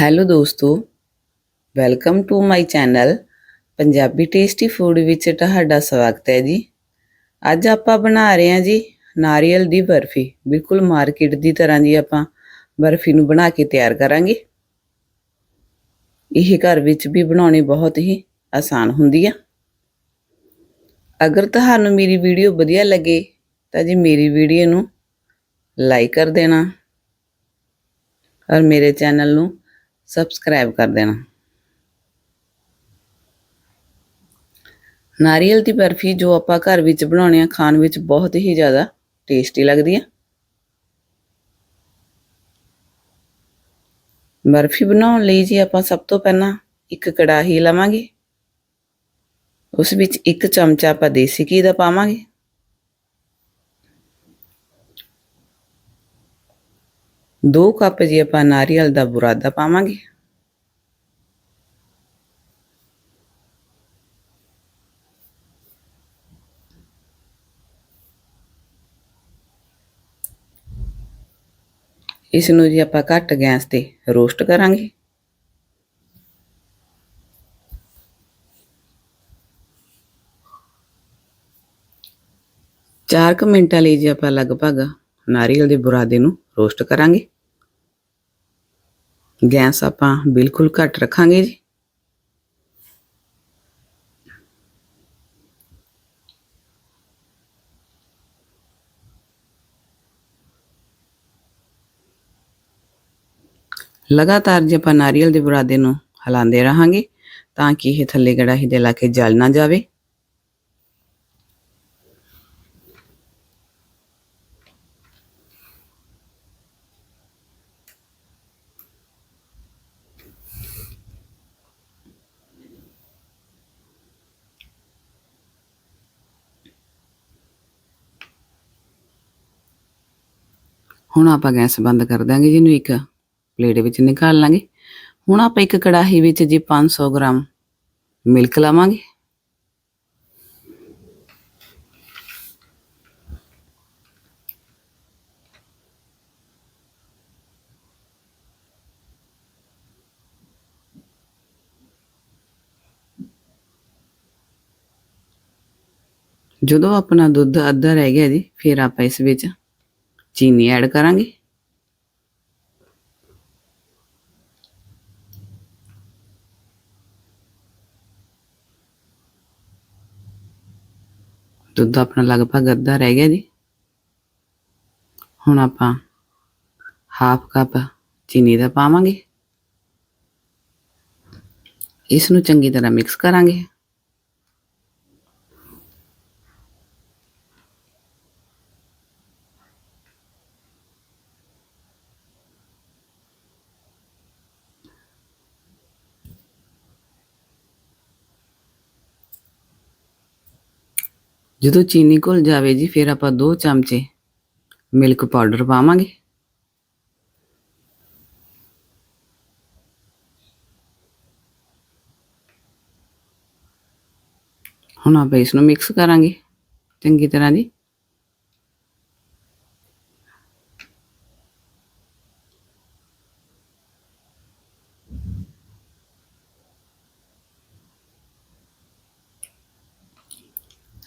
Hello ਦੋਸਤੋ welcome to my channel Punjabi tasty food ਵਿੱਚ ਤੁਹਾਡਾ ਸਵਾਗਤ ਹੈ ਜੀ। ਅੱਜ ਆਪਾਂ ਬਣਾ ਰਹੇ ਹਾਂ ਜੀ ਨਾਰੀਅਲ ਦੀ ਬਰਫੀ। ਬਿਲਕੁਲ ਮਾਰਕੀਟ ਦੀ ਤਰ੍ਹਾਂ ਜੀ ਆਪਾਂ ਬਰਫੀ ਨੂੰ ਬਣਾ ਕੇ ਤਿਆਰ ਕਰਾਂਗੇ। ਇਹ ਘਰ ਵਿੱਚ ਵੀ ਬਣਾਉਣੀ ਬਹੁਤ ਹੀ ਆਸਾਨ ਹੁੰਦੀ ਆ। ਅਗਰ ਤੁਹਾਨੂੰ ਮੇਰੀ ਵੀਡੀਓ ਵਧੀਆ ਲੱਗੇ, ਤਾਂ ਜੀ ਮੇਰੀ ਵੀਡੀਓ ਨੂੰ ਲਾਈਕ ਕਰ ਦੇਣਾ। ਔਰ ਮੇਰੇ ਚੈਨਲ ਨੂੰ ਸਬਸਕ੍ਰਾਈਬ ਕਰ ਦੇਣਾ। ਨਾਰੀਅਲ ਦੀ ਬਰਫੀ ਜੋ ਆਪਾਂ ਘਰ ਵਿੱਚ ਬਣਾਉਣੇ ਆ ਖਾਣ ਵਿੱਚ ਬਹੁਤ ਹੀ ਜ਼ਿਆਦਾ ਟੇਸਟੀ ਲੱਗਦੀ ਹੈ ਬਰਫੀ ਬਣਾਉਣ ਲਈ ਜੀ ਆਪਾਂ ਸਭ ਤੋਂ ਪਹਿਲਾਂ ਇੱਕ ਕੜਾਹੀ ਲਵਾਂਗੇ। ਉਸ ਵਿੱਚ ਇੱਕ ਚਮਚਾ ਆਪਾਂ ਦੇਸੀ ਘੀ ਦਾ ਪਾਵਾਂਗੇ। ਦੋ ਕੱਪ ਜੀ ਆਪਾਂ ਨਾਰੀਅਲ ਦਾ ਬੁਰਾਦਾ ਪਾਵਾਂਗੇ। ਇਸ ਨੂੰ ਜੀ ਆਪਾਂ ਘੱਟ ਗੈਸ ਤੇ ਰੋਸਟ ਕਰਾਂਗੇ। ਚਾਰ ਕੁ ਮਿੰਟਾਂ ਲਈ ਜੀ ਆਪਾਂ ਲਗਭਗ ਨਾਰੀਅਲ ਦੇ ਬੁਰਾਦੇ ਨੂੰ ਰੋਸਟ ਕਰਾਂਗੇ। ਗੈਸ ਆਪਾਂ ਬਿਲਕੁਲ ਘੱਟ ਰੱਖਾਂਗੇ ਜੀ। ਲਗਾਤਾਰ ਜੇ ਆਪਾਂ ਨਾਰੀਅਲ ਦੇ ਬੁਰਾਦੇ ਨੂੰ ਹਿਲਾਉਂਦੇ ਰਹਾਂਗੇ ਤਾਂ ਕਿ ਇਹ ਥੱਲੇ ਕੜਾਹੀ ਦੇ ਲਾ ਕੇ ਜਲ ਨਾ ਜਾਵੇ। ਹੁਣ ਆਪਾਂ ਗੈਸ ਬੰਦ ਕਰ ਦਾਂਗੇ ਜਿਹਨੂੰ ਇੱਕ ਪਲੇਟ ਵਿੱਚ ਨਿਕਾਲ ਲਾਂਗੇ। ਹੁਣ ਆਪਾਂ ਇੱਕ ਕੜਾਹੀ ਵਿੱਚ ਜੀ 500 ਗ੍ਰਾਮ ਮਿਲਕ ਲਾਵਾਂਗੇ। ਜਦੋਂ ਆਪਣਾ ਦੁੱਧ ਅੱਧਾ ਰਹਿ ਗਿਆ ਜੀ, ਫਿਰ ਆਪਾਂ ਇਸ ਵਿੱਚ ਚੀਨੀ ਐਡ ਕਰਾਂਗੇ ਦੁੱਧ ਆਪਣਾ ਲਗਭਗ ਅੱਧਾ ਰਹਿ ਗਿਆ ਜੀ ਹੁਣ ਆਪਾਂ ਹਾਫ ਕੱਪ ਚੀਨੀ ਦਾ ਪਾਵਾਂਗੇ ਇਸ ਨੂੰ ਚੰਗੀ ਤਰ੍ਹਾਂ ਮਿਕਸ ਕਰਾਂਗੇ ਜਦੋਂ ਚੀਨੀ ਘੁਲ ਜਾਵੇ ਜੀ, ਫਿਰ ਆਪਾਂ 2 ਚਮਚੇ ਮਿਲਕ ਪਾਊਡਰ ਪਾਵਾਂਗੇ। ਹੁਣ ਆਪਾਂ ਇਸ ਨੂੰ ਮਿਕਸ ਕਰਾਂਗੇ। ਚੰਗੀ ਤਰ੍ਹਾਂ ਜੀ।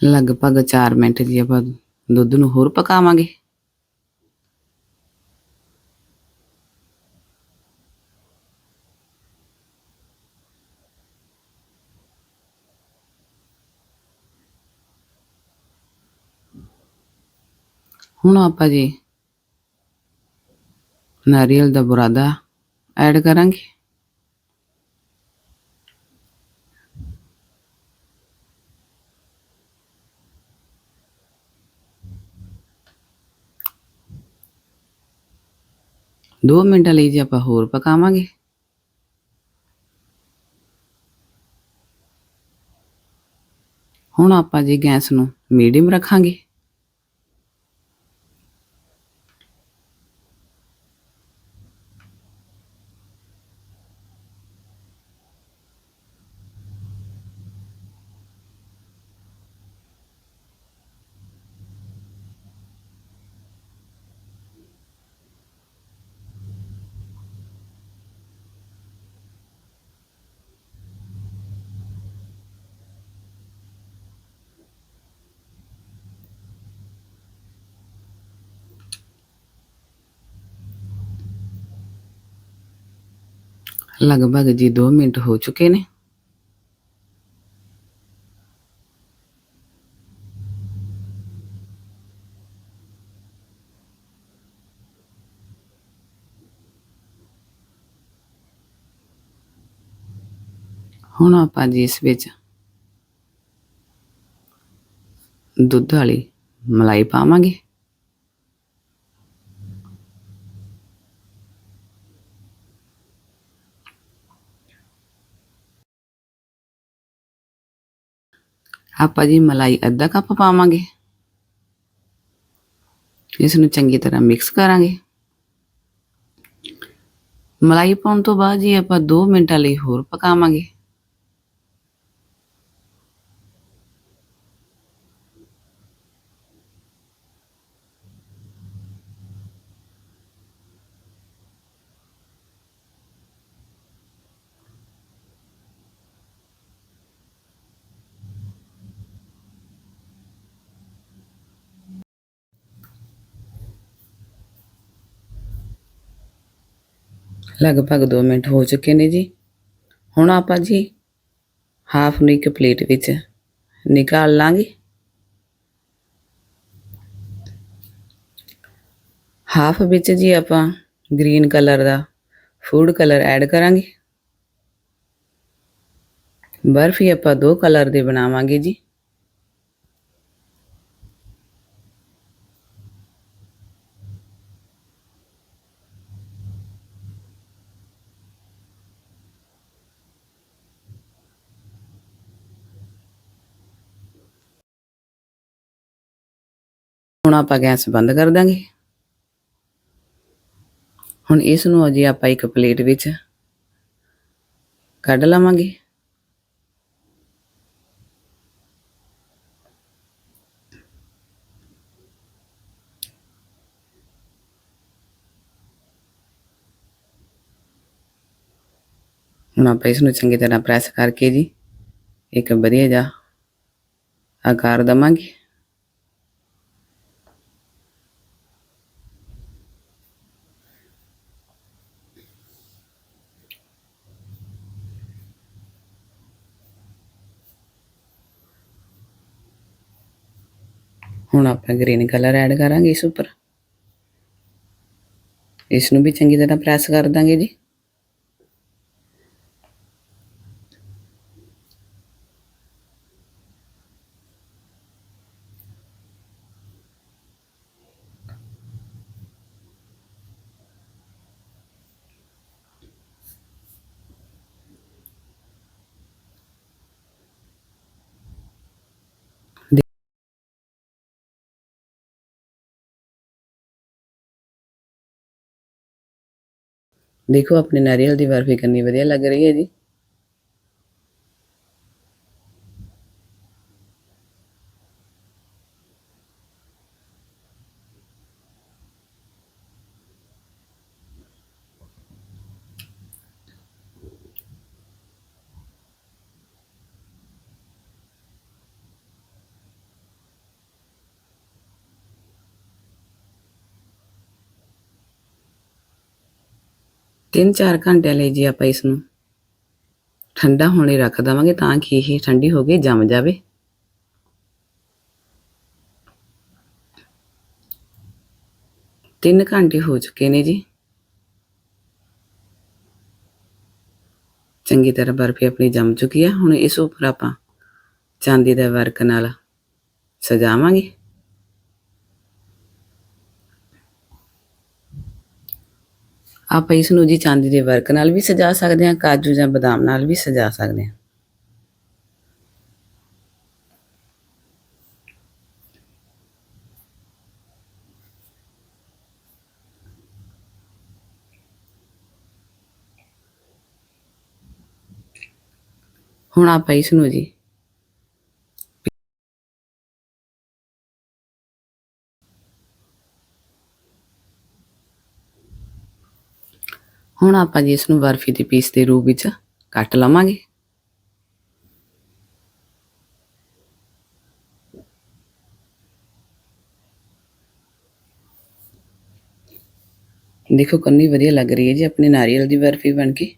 ਲਗਭਗ 4 ਮਿੰਟ ਜੀ ਆਪਾਂ ਦੁੱਧ ਨੂੰ ਹੋਰ ਪਕਾਵਾਂਗੇ। ਹੁਣ ਆਪਾਂ ਜੀ ਨਾਰੀਅਲ ਦਾ ਬੁਰਾਦਾ ਐਡ ਕਰਾਂਗੇ। ਦੋ ਮਿੰਟਾਂ ਲਈ ਜੇ ਆਪਾਂ ਹੋਰ ਪਕਾਵਾਂਗੇ। ਹੁਣ ਆਪਾਂ ਜੀ ਗੈਸ ਨੂੰ ਮੀਡੀਅਮ ਰੱਖਾਂਗੇ। ਲਗਭਗ ਜੀ 2 ਮਿੰਟ ਹੋ ਚੁੱਕੇ ਨੇ। ਹੁਣ ਆਪਾਂ ਜੀ ਇਸ ਵਿੱਚ ਦੁੱਧ ਵਾਲੀ ਮਲਾਈ ਪਾਵਾਂਗੇ। ਆਪਾਂ ਜੀ ਮਲਾਈ ਅੱਧਾ ਕੱਪ ਪਾਵਾਂਗੇ। ਇਸ ਨੂੰ ਚੰਗੀ ਤਰ੍ਹਾਂ ਮਿਕਸ ਕਰਾਂਗੇ। ਮਲਾਈ ਪਾਉਣ ਤੋਂ ਬਾਅਦ ਜੀ ਆਪਾਂ 2 ਮਿੰਟਾਂ ਲਈ ਹੋਰ ਪਕਾਵਾਂਗੇ। ਲਗਭਗ 2 ਮਿੰਟ ਹੋ ਚੁੱਕੇ ਨੇ ਜੀ। ਹੁਣ ਆਪਾਂ ਜੀ ਹਾਫ ਨੂੰ ਇੱਕ ਪਲੇਟ ਵਿੱਚ ਨਿਕਾਲ ਲਾਂਗੇ। ਹਾਫ ਵਿੱਚ ਜੀ ਆਪਾਂ ਗ੍ਰੀਨ ਕਲਰ ਦਾ ਫੂਡ ਕਲਰ ਐਡ ਕਰਾਂਗੇ। ਬਰਫੀ ਆਪਾਂ ਦੋ ਕਲਰ ਦੇ ਬਣਾਵਾਂਗੇ ਜੀ। ਹੁਣ ਆਪਾਂ ਗੈਸ ਬੰਦ ਕਰ ਦਾਂਗੇ। ਹੁਣ ਇਸ ਨੂੰ ਅਜੇ ਆਪਾਂ ਇੱਕ ਪਲੇਟ ਵਿੱਚ ਕੱਢ ਲਵਾਂਗੇ। ਹੁਣ ਆਪਾਂ ਇਸ ਨੂੰ ਚੰਗੀ ਤਰ੍ਹਾਂ ਪ੍ਰੈਸ ਕਰਕੇ ਜੀ, ਇੱਕ ਵਧੀਆ ਜਿਹਾ ਆਕਾਰ ਦਵਾਂਗੇ। ਹੁਣ ਆਪਾਂ ਗ੍ਰੀਨ ਕਲਰ ਐਡ ਕਰਾਂਗੇ ਇਸ ਉੱਪਰ। ਇਸ ਨੂੰ ਵੀ ਚੰਗੀ ਤਰ੍ਹਾਂ ਪ੍ਰੈਸ ਕਰ ਦਾਂਗੇ ਜੀ। ਦੇਖੋ ਆਪਣੇ ਨਾਰੀਅਲ ਦੀ ਬਰਫੀ ਕਿੰਨੀ ਵਧੀਆ ਲੱਗ ਰਹੀ ਹੈ ਜੀ। ਤਿੰਨ ਚਾਰ ਘੰਟਿਆਂ ਲਈ ਜੀ ਆਪਾਂ ਇਸ ਨੂੰ ਠੰਡਾ ਹੋਣੇ ਰੱਖ ਦਵਾਂਗੇ ਤਾਂ ਕਿ ਇਹ ਠੰਡੀ ਹੋ ਕੇ ਜੰਮ ਜਾਵੇ। ਤਿੰਨ ਘੰਟੇ ਹੋ ਚੁੱਕੇ ਨੇ ਜੀ। ਚੰਗੀ ਤਰ੍ਹਾਂ ਬਰਫੀ ਆਪਣੀ ਜੰਮ ਚੁੱਕੀ ਹੈ ਹੁਣ ਇਸ ਉੱਪਰ ਆਪਾਂ ਚਾਂਦੀ ਦਾ ਵਰਕ ਨਾਲ ਸਜਾਵਾਂਗੇ। ਆਪਾਂ ਇਸ ਨੂੰ ਜੀ ਚਾਂਦੀ ਦੇ ਵਰਕ ਨਾਲ ਵੀ ਸਜਾ ਸਕਦੇ ਹਾਂ, ਕਾਜੂ ਜਾਂ ਬਦਾਮ ਨਾਲ ਵੀ ਸਜਾ ਸਕਦੇ ਹਾਂ। ਹੁਣ ਆਪਾਂ ਇਸ ਨੂੰ ਜੀ ਹੁਣ ਆਪਾਂ ਜੀ ਇਸ ਨੂੰ ਬਰਫੀ ਦੇ ਪੀਸ ਦੇ ਰੂਪ ਵਿੱਚ ਕੱਟ ਲਵਾਂਗੇ। ਦੇਖੋ ਕਿੰਨੀ ਵਧੀਆ ਲੱਗ ਰਹੀ ਹੈ ਜੀ, ਆਪਣੇ ਨਾਰੀਅਲ ਦੀ ਬਰਫੀ ਬਣ ਕੇ।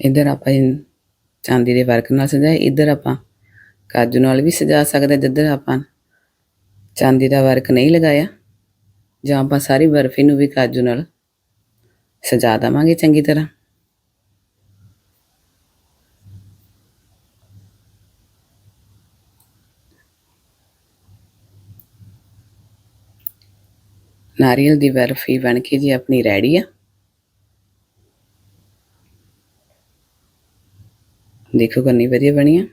ਇੱਧਰ ਆਪਾਂ ਚਾਂਦੀ ਦੇ ਵਰਕ ਨਾਲ ਸਜਾਇਆ ਇੱਧਰ ਆਪਾਂ ਕਾਜੂ ਨਾਲ ਵੀ ਸਜਾ ਸਕਦੇ ਜਿੱਧਰ ਆਪਾਂ ਚਾਂਦੀ ਦਾ ਵਰਕ ਨਹੀਂ ਲਗਾਇਆ, ਜਾਂ ਆਪਾਂ ਸਾਰੀ ਬਰਫੀ ਨੂੰ ਵੀ ਕਾਜੂ ਨਾਲ ਸਜਾ ਦੇਵਾਂਗੇ ਚੰਗੀ ਤਰ੍ਹਾਂ। ਨਾਰੀਅਲ ਦੀ ਬਰਫੀ ਬਣ ਕੇ ਜੀ ਆਪਣੀ ਰੈਡੀ ਆ। ਦੇਖੋ ਕਿੰਨੀ ਵਧੀਆ ਬਣੀ ਆ।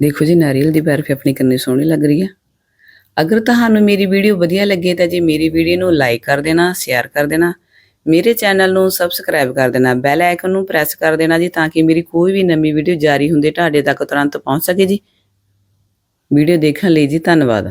ਦੇਖੋ ਜੀ, ਨਾਰੀਅਲ ਦੀ ਬਰਫੀ ਆਪਣੀ ਕਿੰਨੀ ਸੋਹਣੀ ਲੱਗ ਰਹੀ ਹੈ ਅਗਰ ਤੁਹਾਨੂੰ ਮੇਰੀ ਵੀਡੀਓ ਵਧੀਆ ਲੱਗੇ ਤਾਂ ਜੀ ਮੇਰੀ ਵੀਡੀਓ ਨੂੰ ਲਾਈਕ ਕਰ ਦੇਣਾ ਸ਼ੇਅਰ ਕਰ ਦੇਣਾ, ਮੇਰੇ ਚੈਨਲ ਨੂੰ ਸਬਸਕ੍ਰਾਈਬ ਕਰ ਦੇਣਾ ਬੈਲ ਆਈਕਨ ਨੂੰ ਪ੍ਰੈਸ ਕਰ ਦੇਣਾ ਜੀ ਤਾਂ ਕਿ ਮੇਰੀ ਕੋਈ ਵੀ ਨਵੀਂ ਵੀਡੀਓ ਜਾਰੀ ਹੁੰਦੇ, ਤੁਹਾਡੇ ਤੱਕ ਤੁਰੰਤ ਪਹੁੰਚ ਸਕੇ ਜੀ। ਵੀਡੀਓ ਦੇਖਣ ਲਈ ਜੀ ਧੰਨਵਾਦ।